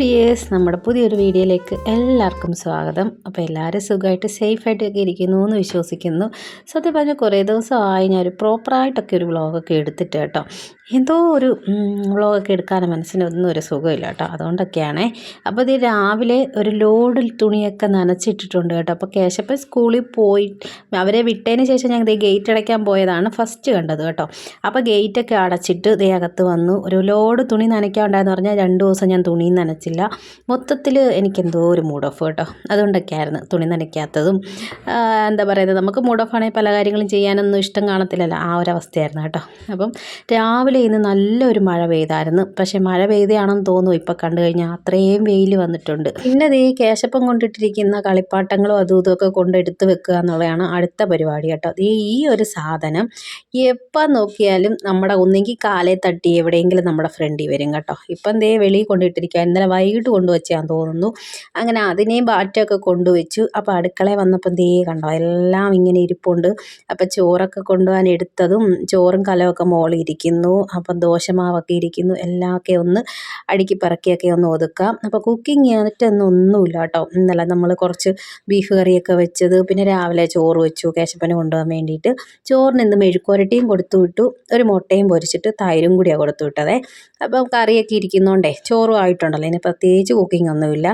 Dears നമ്മുടെ പുതിയൊരു വീഡിയോയിലേക്ക് എല്ലാവർക്കും സ്വാഗതം. അപ്പോൾ എല്ലാവരും സുഖമായിട്ട് സേഫായിട്ടൊക്കെ ഇരിക്കുന്നു എന്ന് വിശ്വസിക്കുന്നു. സത്യം പറഞ്ഞാൽ കുറേ ദിവസമായി ഞാനൊരു പ്രോപ്പറായിട്ടൊക്കെ ഒരു വ്ളോഗൊക്കെ എടുത്തിട്ട് കേട്ടോ. എന്തോ ഒരു വ്ളോഗൊക്കെ എടുക്കാൻ മനസ്സിനൊന്നും ഒരു സുഖമില്ല കേട്ടോ. അതുകൊണ്ടൊക്കെയാണ്. അപ്പോൾ ഇത് രാവിലെ ഒരു ലോഡിൽ തുണിയൊക്കെ നനച്ചിട്ടിട്ടുണ്ട് കേട്ടോ. അപ്പോൾ കേശപ്പൻ സ്കൂളിൽ പോയി അവരെ വിട്ടതിന് ശേഷം ഞങ്ങൾ ഗേറ്റ് അടയ്ക്കാൻ പോയതാണ് ഫസ്റ്റ് കണ്ടത് കേട്ടോ. അപ്പോൾ ഗേറ്റൊക്കെ അടച്ചിട്ട് ഇതേ അകത്ത് വന്നു. ഒരു ലോഡ് തുണി നനയ്ക്കാണ്ടായെന്ന് പറഞ്ഞാൽ രണ്ട് ദിവസം ഞാൻ തുണി നനച്ചില്ല. മൊത്തത്തിൽ എനിക്കെന്തോ ഒരു മൂഡ് ഓഫ് കേട്ടോ. അതുകൊണ്ടൊക്കെയായിരുന്നു തുണി നനയ്ക്കാത്തതും. എന്താ പറയുന്നത്? നമുക്ക് മൂഡ് ഓഫ് ആണെങ്കിൽ പല കാര്യങ്ങളും ചെയ്യാനൊന്നും ഇഷ്ടം കാണത്തില്ലല്ലോ. ആ ഒരു അവസ്ഥയായിരുന്നു കേട്ടോ. അപ്പം രാവിലെ ഇന്ന് നല്ലൊരു മഴ പെയ്തായിരുന്നു. പക്ഷേ മഴ പെയ്തയാണെന്ന് തോന്നുന്നു. ഇപ്പം കണ്ടു കഴിഞ്ഞാൽ അത്രയും വെയിൽ വന്നിട്ടുണ്ട്. പിന്നെ ഈ കേശപ്പം കൊണ്ടിട്ടിരിക്കുന്ന കളിപ്പാട്ടങ്ങളും അതും ഇതൊക്കെ കൊണ്ടെടുത്ത് വെക്കുക എന്നുള്ളതാണ് അടുത്ത പരിപാടി കേട്ടോ. ഈ ഒരു സാധനം എപ്പോൾ നോക്കിയാലും നമ്മുടെ ഒന്നെങ്കിൽ കാലേ തട്ടി എവിടെയെങ്കിലും നമ്മുടെ ഫ്രണ്ടിൽ വരും കേട്ടോ. ഇപ്പം ദേ വെളിയിൽ കൊണ്ടിട്ടിരിക്കുക ഇന്നലെ വൈകിട്ട് കൊണ്ടുവച്ചാന്ന് തോന്നുന്നു. അങ്ങനെ അതിനെയും ബാറ്റൊക്കെ കൊണ്ടുവച്ചു. അപ്പോൾ അടുക്കളയിൽ വന്നപ്പം ദേ കണ്ടോ എല്ലാം ഇങ്ങനെ ഇരിപ്പുണ്ട്. അപ്പോൾ ചോറൊക്കെ കൊണ്ടുപോകാൻ എടുത്തതും ചോറും കലമൊക്കെ മോളിൽ ഇരിക്കുന്നു. അപ്പം ദോശമാവൊക്കെ ഇരിക്കുന്നു. എല്ലാമൊക്കെ ഒന്ന് അടുക്കി പറക്കിയൊക്കെ ഒന്ന് ഒതുക്കാം. അപ്പോൾ കുക്കിംഗ് ആയിട്ടൊന്നും ഒന്നുമില്ല കേട്ടോ. ഇന്നലെ നമ്മൾ കുറച്ച് ബീഫ് കറിയൊക്കെ വെച്ചത് പിന്നെ രാവിലെ ചോറ് വെച്ചു കേശപ്പന് കൊണ്ടുപോകാൻ വേണ്ടിയിട്ട്. ചോറിന് ഇന്ന് മെഴുക്കുരട്ടിയും കൊടുത്തു വിട്ടു ഒരു മുട്ടയും പൊരിച്ചിട്ട് തൈരും കൂടിയാണ് കൊടുത്തു വിട്ടതേ അപ്പം കറിയൊക്കെ ഇരിക്കുന്നതുകൊണ്ടേ ചോറും ആയിട്ടുണ്ടല്ലോ. ഇനി പ്രത്യേകിച്ച് കുക്കിംഗ് ഒന്നുമില്ല.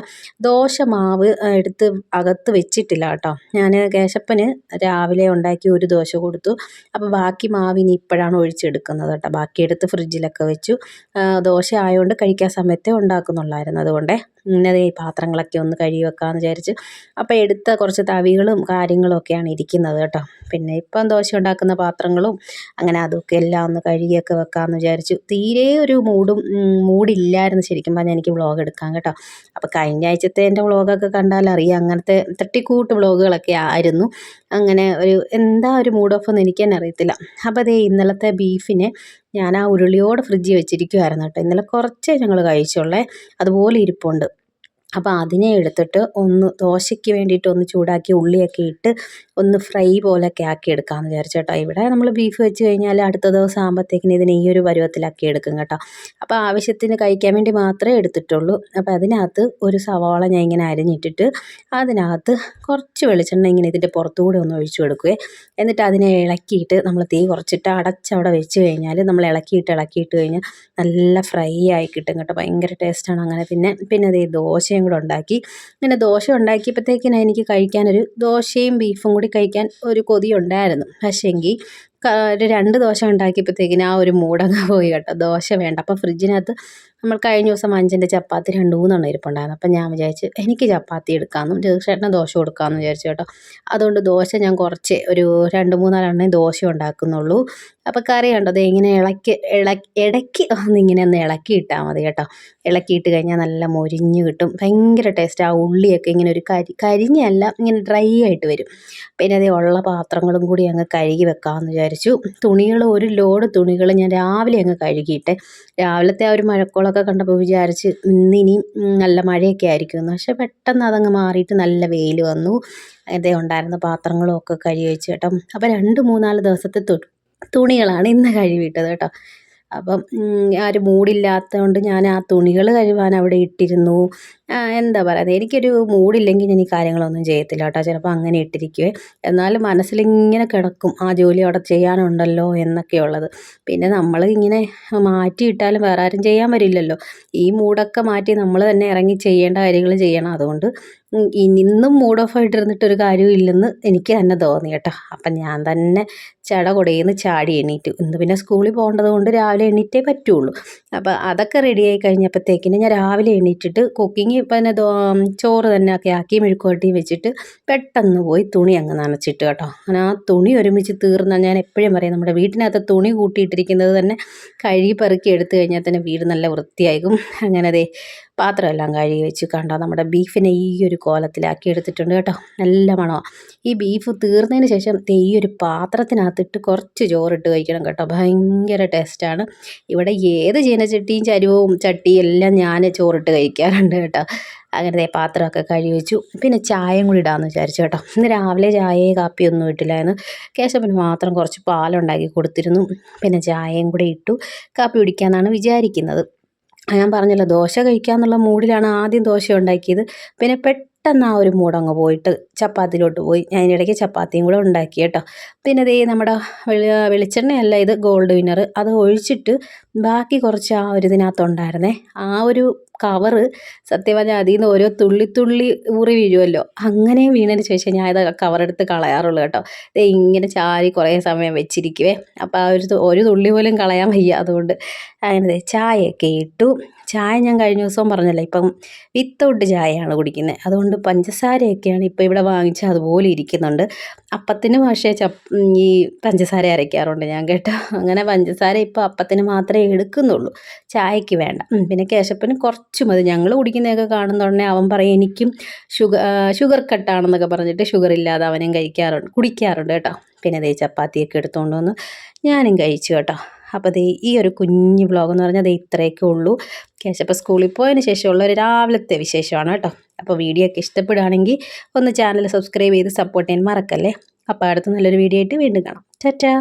ദോശ മാവ് എടുത്ത് അകത്ത് വെച്ചിട്ടില്ല കേട്ടോ. ഞാൻ കേശപ്പന് രാവിലെ ഉണ്ടാക്കി ഒരു ദോശ കൊടുത്തു. അപ്പോൾ ബാക്കി മാവ് ഇനി ഇപ്പോഴാണ് ഒഴിച്ചെടുക്കുന്നത് കേട്ടോ. ബാക്കി എടുത്ത് ഫ്രിഡ്ജിലൊക്കെ വെച്ചു. ദോശ ആയതുകൊണ്ട് കഴിക്കാൻ സമയത്തേ ഉണ്ടാക്കുന്നുള്ളായിരുന്നു. അതുകൊണ്ടേ ഇന്നത് ഈ പാത്രങ്ങളൊക്കെ ഒന്ന് കഴുകി വെക്കാമെന്ന് വിചാരിച്ച് അപ്പോൾ എടുത്ത കുറച്ച് തവികളും കാര്യങ്ങളും ഒക്കെയാണ് ഇരിക്കുന്നത് കേട്ടോ. പിന്നെ ഇപ്പം ദോശ ഉണ്ടാക്കുന്ന പാത്രങ്ങളും അങ്ങനെ അതൊക്കെ എല്ലാം ഒന്ന് കഴുകിയൊക്കെ വെക്കാമെന്ന് വിചാരിച്ചു. തീരെ ഒരു മൂഡും മൂഡില്ലായിരുന്നു ശരിക്കും പറഞ്ഞാൽ എനിക്ക് വ്ളോഗ് എടുക്കാൻ കേട്ടോ. അപ്പോൾ കഴിഞ്ഞ ആഴ്ചത്തെ എന്റെ വ്ളോഗൊക്കെ കണ്ടാൽ അറിയാം അങ്ങനത്തെ തട്ടിക്കൂട്ട് വ്ളോഗുകളൊക്കെ ആയിരുന്നു. അങ്ങനെ ഒരു എന്താ ഒരു മൂഡ് ഓഫ് എന്ന് എനിക്ക് തന്നെ അറിയത്തില്ല. അപ്പോൾ അതേ ഇന്നലത്തെ ബീഫിന് ഞാൻ ആ ഉരുളിയോട് ഫ്രിഡ്ജിൽ വെച്ചിരിക്കുമായിരുന്നു കേട്ടോ. ഇന്നലെ കുറച്ചേ ഞങ്ങൾ കഴിച്ചുള്ളേ അതുപോലെ ഇരിപ്പുണ്ട്. അപ്പോൾ അതിനെ എടുത്തിട്ട് ഒന്ന് ദോശയ്ക്ക് വേണ്ടിയിട്ട് ഒന്ന് ചൂടാക്കി ഉള്ളിയൊക്കെ ഇട്ട് ഒന്ന് ഫ്രൈ പോലെയൊക്കെ ആക്കി എടുക്കാമെന്ന് വിചാരിച്ചു കേട്ടോ. ഇവിടെ നമ്മൾ ബീഫ് വെച്ച് കഴിഞ്ഞാൽ അടുത്ത ദിവസം ആകുമ്പോഴത്തേക്കിന് ഇതിനെ ഈ ഒരു പരുവത്തിലാക്കി എടുക്കും കേട്ടോ. അപ്പോൾ ആവശ്യത്തിന് കഴിക്കാൻ വേണ്ടി മാത്രമേ എടുത്തിട്ടുള്ളൂ. അപ്പോൾ അതിനകത്ത് ഒരു സവാള ഞാൻ ഇങ്ങനെ അരിഞ്ഞിട്ടിട്ട് അതിനകത്ത് കുറച്ച് വെളിച്ചെണ്ണ ഇങ്ങനെ ഇതിന്റെ പുറത്തുകൂടെ ഒന്ന് ഒഴിച്ചു കൊടുക്കുകയെ എന്നിട്ട് അതിനെ ഇളക്കിയിട്ട് നമ്മൾ തീ കുറച്ചിട്ട് അടച്ചവിടെ വെച്ച് കഴിഞ്ഞാൽ നമ്മൾ ഇളക്കിയിട്ട് ഇളക്കിയിട്ട് കഴിഞ്ഞാൽ നല്ല ഫ്രൈ ആയി കിട്ടും കേട്ടോ. ഭയങ്കര ടേസ്റ്റാണ് അങ്ങനെ. പിന്നെ പിന്നെ അത് ദോശയും കൂടെ ഉണ്ടാക്കി അങ്ങനെ ദോശ ഉണ്ടാക്കിയപ്പോഴത്തേക്കിന് എനിക്ക് കഴിക്കാനൊരു ദോശയും ബീഫും കൂടി കഴിക്കാൻ ഒരു കൊതി ഉണ്ടായിരുന്നു പക്ഷേങ്കിൽ ഒരു രണ്ട് ദോശ ഉണ്ടാക്കിയപ്പോഴത്തേക്കിന് ആ ഒരു മൂടങ്ങ് പോയി കേട്ടോ. ദോശ വേണ്ട. അപ്പോൾ ഫ്രിഡ്ജിനകത്ത് നമ്മൾ കഴിഞ്ഞ ദിവസം അഞ്ചിന്റെ ചപ്പാത്തി രണ്ട് മൂന്നെണ്ണം ഇരിപ്പുണ്ടായിരുന്നു. അപ്പം ഞാൻ വിചാരിച്ച് എനിക്ക് ചപ്പാത്തി എടുക്കാമെന്നും ജേഷേട്ടന് ദോശ കൊടുക്കാമെന്ന് വിചാരിച്ചു കേട്ടോ. അതുകൊണ്ട് ദോശ ഞാൻ കുറച്ച് ഒരു രണ്ട് മൂന്നാലെണ്ണേ ദോശ ഉണ്ടാക്കുന്നുള്ളൂ. അപ്പോൾ കറി കണ്ടത് ഇങ്ങനെ ഇളക്കി ഇളക്കി ഇടയ്ക്ക് ഒന്ന് ഇങ്ങനെ ഒന്ന് ഇളക്കി ഇട്ടാൽ മതി കേട്ടോ. ഇളക്കിയിട്ട് കഴിഞ്ഞാൽ നല്ല മൊരിഞ്ഞ് കിട്ടും. ഭയങ്കര ടേസ്റ്റ് ആ ഉള്ളിയൊക്കെ ഇങ്ങനെ ഒരു കരി കരിഞ്ഞല്ല ഇങ്ങനെ ഡ്രൈ ആയിട്ട് വരും. പിന്നെ അതേ ഉള്ള പാത്രങ്ങളും കൂടി അങ്ങ് കഴുകി വെക്കാമെന്ന് വിചാരിച്ചു. തുണികൾ ഒരു ലോഡ് തുണികൾ ഞാൻ രാവിലെ അങ്ങ് കഴുകിയിട്ട് രാവിലത്തെ ആ ഒരു മഴക്കോളൊക്കെ കണ്ടപ്പോൾ വിചാരിച്ച് ഇന്നിനിയും നല്ല മഴയൊക്കെ ആയിരിക്കുമെന്ന്. പക്ഷെ പെട്ടെന്ന് അതങ്ങ് മാറിയിട്ട് നല്ല വെയിൽ വന്നു. അതേ ഉണ്ടായിരുന്ന പാത്രങ്ങളും ഒക്കെ കഴുകി വെച്ച് കേട്ടോ. അപ്പോൾ രണ്ട് മൂന്നാൽ ദിവസത്തെ തുണികളാണ് ഇന്ന് കഴുകിയിട്ടത് കേട്ടോ. അപ്പം ഉം, ആ ഒരു മൂടില്ലാത്തതുകൊണ്ട് ഞാൻ ആ തുണികൾ കഴുകാൻ അവിടെ ഇട്ടിരുന്നു. എന്താ പറയുക എനിക്കൊരു മൂടില്ലെങ്കിൽ ഞാൻ ഈ കാര്യങ്ങളൊന്നും ചെയ്യത്തില്ല കേട്ടോ. ചിലപ്പോൾ അങ്ങനെ ഇട്ടിരിക്കുവേ. എന്നാലും മനസ്സിലിങ്ങനെ കിടക്കും ആ ജോലി അവിടെ ചെയ്യാനുണ്ടല്ലോ എന്നൊക്കെയുള്ളത്. പിന്നെ നമ്മൾ ഇങ്ങനെ മാറ്റിയിട്ടാലും വേറെ ആരും ചെയ്യാൻ വരില്ലല്ലോ. ഈ മൂടൊക്കെ മാറ്റി നമ്മൾ തന്നെ ഇറങ്ങി ചെയ്യേണ്ട കാര്യങ്ങൾ ചെയ്യണം. അതുകൊണ്ട് ഇന്നും മൂഡ് ഓഫ് ആയിട്ടിരുന്നിട്ട് ഒരു കാര്യവും ഇല്ലെന്ന് എനിക്ക് തന്നെ തോന്നി കേട്ടോ. അപ്പം ഞാൻ തന്നെ ചട കുടയിന്ന് ചാടി എണീറ്റു. ഇന്ന് പിന്നെ സ്കൂളിൽ പോകേണ്ടത് കൊണ്ട് രാവിലെ എണീറ്റേ പറ്റുള്ളൂ. അപ്പോൾ അതൊക്കെ റെഡിയായി കഴിഞ്ഞപ്പോഴത്തേക്കിന് ഞാൻ രാവിലെ എണീറ്റിട്ട് കുക്കിംഗ് പിന്നെ ചോറ് തന്നെ ഒക്കെ ആക്കി മെഴുക്കുവട്ടിയും വെച്ചിട്ട് പെട്ടെന്ന് പോയി തുണി അങ്ങ് നനച്ചിട്ട് കേട്ടോ. അങ്ങനെ ആ തുണി ഒരുമിച്ച് തീർന്നാൽ ഞാൻ എപ്പോഴും പറയും നമ്മുടെ വീട്ടിനകത്ത് തുണി കൂട്ടിയിട്ടിരിക്കുന്നത് തന്നെ കഴുകി പെറുക്കി എടുത്തു കഴിഞ്ഞാൽ തന്നെ വീട് നല്ല വൃത്തിയായിരിക്കും അങ്ങനെ ദേ പാത്രമെല്ലാം കഴുകി വെച്ച് കണ്ടോ? നമ്മുടെ ബീഫിനെ ഈ ഒരു കോലത്തിലാക്കി എടുത്തിട്ടുണ്ട് കേട്ടോ. നല്ല മണമാണ് ഈ ബീഫ് തീർന്നതിന് ശേഷം ഈ ഒരു പാത്രത്തിനകത്തിട്ട് കുറച്ച് ചോറിട്ട് കഴിക്കണം കേട്ടോ. ഭയങ്കര ടേസ്റ്റാണ്. ഇവിടെ ഏത് ചീനച്ചട്ടിയും ചരുവവും ചട്ടിയും എല്ലാം ഞാൻ ചോറിട്ട് കഴിക്കാറുണ്ട് കേട്ടോ. അങ്ങനത്തെ പാത്രമൊക്കെ കഴുകി വെച്ചു. പിന്നെ ചായയും കൂടി ഇടാമെന്ന് വിചാരിച്ചു കേട്ടോ. ഇന്ന് രാവിലെ ചായയും കാപ്പിയൊന്നും ഇട്ടില്ലായിരുന്നു. കേശവന് മാത്രം കുറച്ച് പാലുണ്ടാക്കി കൊടുത്തിരുന്നു. പിന്നെ ചായയും കൂടി ഇട്ടു. കാപ്പി കുടിക്കാമെന്നാണ് വിചാരിക്കുന്നത്. ഞാൻ പറഞ്ഞല്ലോ ദോശ കഴിക്കാന്നുള്ള മൂഡിലാണ് ആദ്യം ദോശ ഉണ്ടാക്കിയത്. പിന്നെ പെട്ടെന്ന് ആ ഒരു മൂടങ്ങ് പോയിട്ട് ചപ്പാത്തിയിലോട്ട് പോയി. ഞാൻ ഇടയ്ക്ക് ചപ്പാത്തിയും കൂടെ ഉണ്ടാക്കി കേട്ടോ. പിന്നെ ദേ നമ്മുടെ വെളി വെളിച്ചെണ്ണയല്ല ഇത് ഗോൾഡ് വിന്നർ അത് ഒഴിച്ചിട്ട് ബാക്കി കുറച്ച് ആ ഒരു ഇതിനകത്തുണ്ടായിരുന്നേ. ആ ഒരു കവറ് സത്യം പറഞ്ഞാൽ അതിൽ നിന്ന് ഓരോ തുള്ളി തുള്ളി ഊറി വീഴുമല്ലോ അങ്ങനെ വീണതിന് ശേഷം ഞാൻ ഇത് കവറെടുത്ത് കളയാറുള്ളൂ കേട്ടോ. ദേ ഇങ്ങനെ ചാരി കുറേ സമയം വെച്ചിരിക്കുവേ. അപ്പോൾ ആ ഒരു ഒരു തുള്ളി പോലും കളയാൻ വയ്യ. അതുകൊണ്ട് അങ്ങനെ ദേ ചായയൊക്കെ ഇട്ടു. ചായ ഞാൻ കഴിഞ്ഞ ദിവസം പറഞ്ഞല്ലോ ഇപ്പം വിത്തൗട്ട് ചായയാണ് കുടിക്കുന്നത് അതുകൊണ്ട് പഞ്ചസാരയൊക്കെയാണ് ഇപ്പോൾ ഇവിടെ വാങ്ങിച്ച അതുപോലെ ഇരിക്കുന്നുണ്ട്. അപ്പത്തിന് പക്ഷേ ചപ്പ് ഈ പഞ്ചസാര അരയ്ക്കാറുണ്ട് ഞാൻ കേട്ടോ. അങ്ങനെ പഞ്ചസാര ഇപ്പോൾ അപ്പത്തിന് മാത്രമേ എടുക്കുന്നുള്ളൂ. ചായയ്ക്ക് വേണ്ട. പിന്നെ കേശപ്പിന് കുറച്ച് മതി ഞങ്ങൾ കുടിക്കുന്നതൊക്കെ കാണുന്നുടനെ അവൻ പറയും എനിക്കും ഷുഗർ ഷുഗർ കട്ടാണെന്നൊക്കെ പറഞ്ഞിട്ട് ഷുഗർ ഇല്ലാതെ അവനും കഴിക്കാറുണ്ട് കുടിക്കാറുണ്ട് കേട്ടോ. പിന്നെ ദേ ചപ്പാത്തിയൊക്കെ എടുത്തുകൊണ്ട് വന്ന്. ഞാനും കഴിച്ചു കേട്ടോ. അപ്പോൾ ദേ ഈ ഒരു കുഞ്ഞു വ്ളോഗ് എന്ന് പറഞ്ഞാൽ ദേ ഇത്രയൊക്കെ ഉള്ളൂ. കേശപ്പ സ്കൂളിൽ പോയതിന് ശേഷമുള്ള ഒരു രാവിലത്തെ വിശേഷമാണ് കേട്ടോ. അപ്പോൾ വീഡിയോ ഒക്കെ ഇഷ്ടപ്പെടുകയാണെങ്കിൽ ഒന്ന് ചാനൽ സബ്സ്ക്രൈബ് ചെയ്ത് സപ്പോർട്ട് ചെയ്യാൻ മറക്കല്ലേ? അപ്പോൾ അടുത്ത നല്ലൊരു വീഡിയോ ആയിട്ട് വീണ്ടും കാണാം. ചാറ്റാ